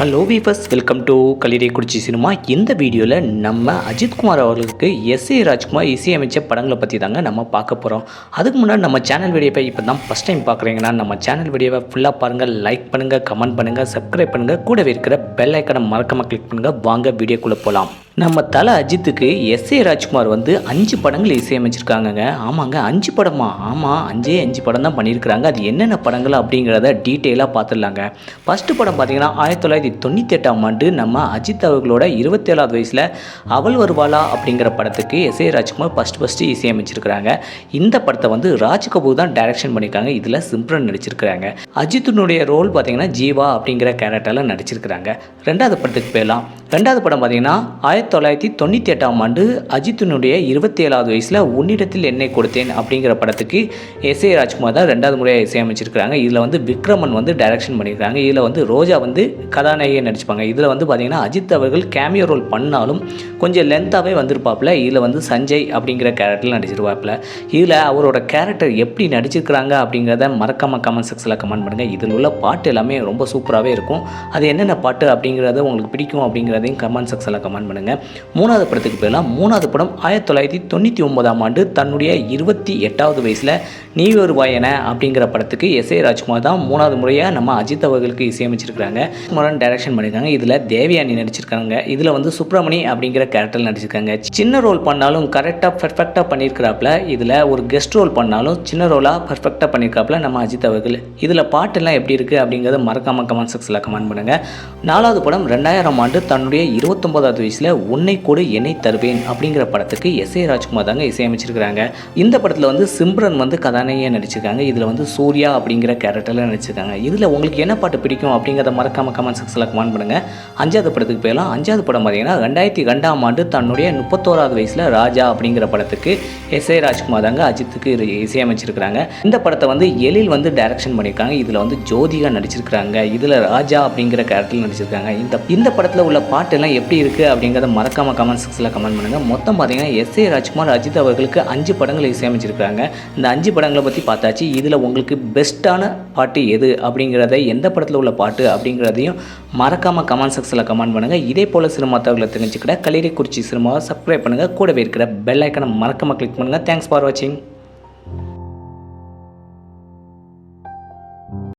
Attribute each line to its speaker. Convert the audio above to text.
Speaker 1: Hello வீபஸ் welcome to கலிரை குறிச்சி cinema இந்த வீடியோவில் நம்ம அஜித்குமார் அவர்களுக்கு எஸ் ஏ ராஜ்குமார் இசையமைச்ச படங்களை பற்றி தாங்க நம்ம பார்க்க போகிறோம் அதுக்கு முன்னாடி நம்ம சேனல் வீடியோவை இப்போ தான் ஃபஸ்ட் டைம் பார்க்குறீங்கன்னா நம்ம சேனல் வீடியோவை ஃபுல்லாக பாருங்கள் லைக் பண்ணுங்கள் கமெண்ட் பண்ணுங்கள் சப்ஸ்கிரைப் பண்ணுங்கள் கூடவே இருக்கிற பெல் ஐக்கனை மறக்காமல் கிளிக் பண்ணுங்கள் வாங்க வீடியோக்குள்ளே போகலாம் நம்ம தலை அஜித்துக்கு எஸ் ஏ ராஜ்குமார் வந்து அஞ்சு படங்கள் இசையமைச்சிருக்காங்கங்க. ஆமாங்க அஞ்சு படமா? ஆமாம் அஞ்சே அஞ்சு படம் தான் பண்ணியிருக்கிறாங்க. அது என்னென்ன படங்கள் அப்படிங்கிறத டீட்டெயிலாக பார்த்துடலாங்க. ஃபஸ்ட்டு படம் பார்த்தீங்கன்னா ஆயிரத்தி தொள்ளாயிரத்தி தொண்ணூற்றி எட்டாம் ஆண்டு நம்ம அஜித் அவர்களோட இருபத்தேழாவது வயசில் அவள் வருவாளா அப்படிங்கிற படத்துக்கு S A Rajkumar first first இசையமைச்சிருக்கிறாங்க. இந்த படத்தை வந்து ராஜ் கபூர் தான் டைரக்ஷன் பண்ணியிருக்காங்க. இதில் சிம்ரன் நடிச்சிருக்கிறாங்க. அஜித்துனுடைய ரோல் பார்த்தீங்கன்னா ஜீவா அப்படிங்கிற கேரக்டரில் நடிச்சிருக்கிறாங்க. ரெண்டாவது படத்துக்கு போயிடலாம். ரெண்டாவது படம் பார்த்தீங்கன்னா ஆயிரத்தி ஆயிரத்தி தொள்ளாயிரத்தி தொண்ணூற்றி எட்டாம் ஆண்டு அஜித்தினுடைய இருபத்தி ஏழாவது வயசில் உன்னிடத்தில் என்னை கொடுத்தேன் அப்படிங்கிற படத்துக்கு எஸ் ஏ ராஜ்குமார் தான் ரெண்டாவது முறையாக இசையமைச்சிருக்கிறாங்க. இதில் வந்து விக்ரமன் வந்து டைரக்ஷன் பண்ணியிருக்காங்க. இதில் வந்து ரோஜா வந்து கதாநாயகியை நடிச்சுப்பாங்க. இதில் வந்து பார்த்தீங்கன்னா அஜித் அவர்கள் கேமியோ ரோல் பண்ணாலும் கொஞ்சம் லென்த்தாகவே வந்திருப்பாப்பில். இதில் வந்து சஞ்சய் அப்படிங்கிற கேரக்டரில் நடிச்சிருவாப்புல இதில் அவரோட கேரக்டர் எப்படி நடிச்சிருக்கிறாங்க அப்படிங்கிறத மறக்காம கமெண்ட் செக்ஸில் கமெண்ட் பண்ணுங்கள் இதில் உள்ள பாட்டு எல்லாமே ரொம்ப சூப்பராகவே இருக்கும். அது என்னென்ன பாட்டு அப்படிங்கிறத உங்களுக்கு பிடிக்கும் அப்படிங்கிறதையும் கமெண்ட் செக்ஸில் கமெண்ட் பண்ணுங்கள் மூணாவது படத்துக்கு போயிடலாம். மூணாவது படம் ஆயிரத்தி தொள்ளாயிரத்தி தொண்ணூற்றி ஒன்பதாம் ஆண்டு தன்னுடைய இருபத்தி எட்டாவது வயசில் நீ ஒரு வாயன அப்படிங்கிற படத்துக்கு எஸ் ஏ ராஜ்குமார் தான் மூணாவது முறையாக நம்ம அஜித் அவர்களுக்கு இசையமைச்சிருக்காங்க குமாரன் டைரக்ஷன் பண்ணியிருக்காங்க. இதில் தேவயானி நடிச்சிருக்காங்க. இதில் வந்து சுப்பிரமணி அப்படிங்கிற கேரக்டர் நடிச்சிருக்காங்க. சின்ன ரோல் பண்ணாலும் கரெக்டாக பர்ஃபெக்டாக பண்ணியிருக்கிறாப்புல. இதில் ஒரு கெஸ்ட் ரோல் பண்ணாலும் சின்ன ரோலாக பர்ஃபெக்டாக பண்ணியிருக்காப்புல நம்ம அஜித் அவர்கள். இதில் பாட்டெல்லாம் எப்படி இருக்குது அப்படிங்கிறத மறக்காம கமெண்ட் செக்ஸில் கமெண்ட் பண்ணுங்கள் நாலாவது படம் ரெண்டாயிரம் ஆண்டு தன்னுடைய இருபத்தொன்பதாவது வயசில் உன்னை கூட என்னை தருவேன் அப்படிங்கிற படத்துக்கு எஸ் ஏ ராஜ்குமார் தாங்க இசையமைச்சிருக்கிறாங்க. இந்த படத்தில் வந்து சிம்ரன் வந்து கதாநாயகியாக நடிச்சிருக்காங்க. இதில் வந்து சூர்யா அப்படிங்கிற கேரக்டரில் நடிச்சிருக்காங்க. இதில் உங்களுக்கு என்ன பாட்டு பிடிக்கும் அப்படிங்கிறத மறக்காம கமெண்ட் செக்ஸில் கமெண்ட் பண்ணுங்கள் அஞ்சாவது படத்துக்கு போயிடலாம். அஞ்சாவது படம் பார்த்தீங்கன்னா ரெண்டாயிரத்தி ரெண்டாம் ஆண்டு தன்னுடைய முப்பத்தோராவது வயசில் ராஜா அப்படிங்கிற படத்துக்கு எஸ் ஏ ராஜ்குமார் தாங்க அஜித்துக்கு இது இசையமைச்சிருக்கிறாங்க. இந்த படத்தை வந்து எழில் வந்து டைரக்ஷன் பண்ணியிருக்காங்க. இதில் வந்து ஜோதிகா நடிச்சிருக்கிறாங்க. இதில் ராஜா அப்படிங்கிற கேரக்டரில் நடிச்சிருக்காங்க. இந்த இந்த படத்தில் உள்ள பாட்டெல்லாம் எப்படி இருக்குது அப்படிங்கிறத மறக்காமல் கமெண்ட் செக்ஸில் கமெண்ட் பண்ணுங்கள் மொத்தம் பார்த்தீங்கன்னா எஸ் ஏ ராஜ்குமார் அஜித் அவர்களுக்கு அஞ்சு படங்கள் இசையமைச்சிருக்காங்க இந்த அஞ்சு படங்களை பற்றி பார்த்தாச்சு. இதில் உங்களுக்கு பெஸ்ட்டான பாட்டு எது அப்படிங்கிறத எந்த படத்தில் உள்ள பாட்டு அப்படிங்கிறதையும் மறக்காமல் கமெண்ட் செக்ஸில் கமெண்ட் பண்ணுங்கள் இதே போல் சினிமா தகவலை தெரிஞ்சுக்கிட்ட கலிரை குறிச்சி சினிமாவை சப்ஸ்கிரைப் பண்ணுங்கள் கூடவே இருக்கிற பெல் ஐக்கனை மறக்காமல் கிளிக் பண்ணுங்கள் தேங்க்ஸ் ஃபார் வாட்சிங்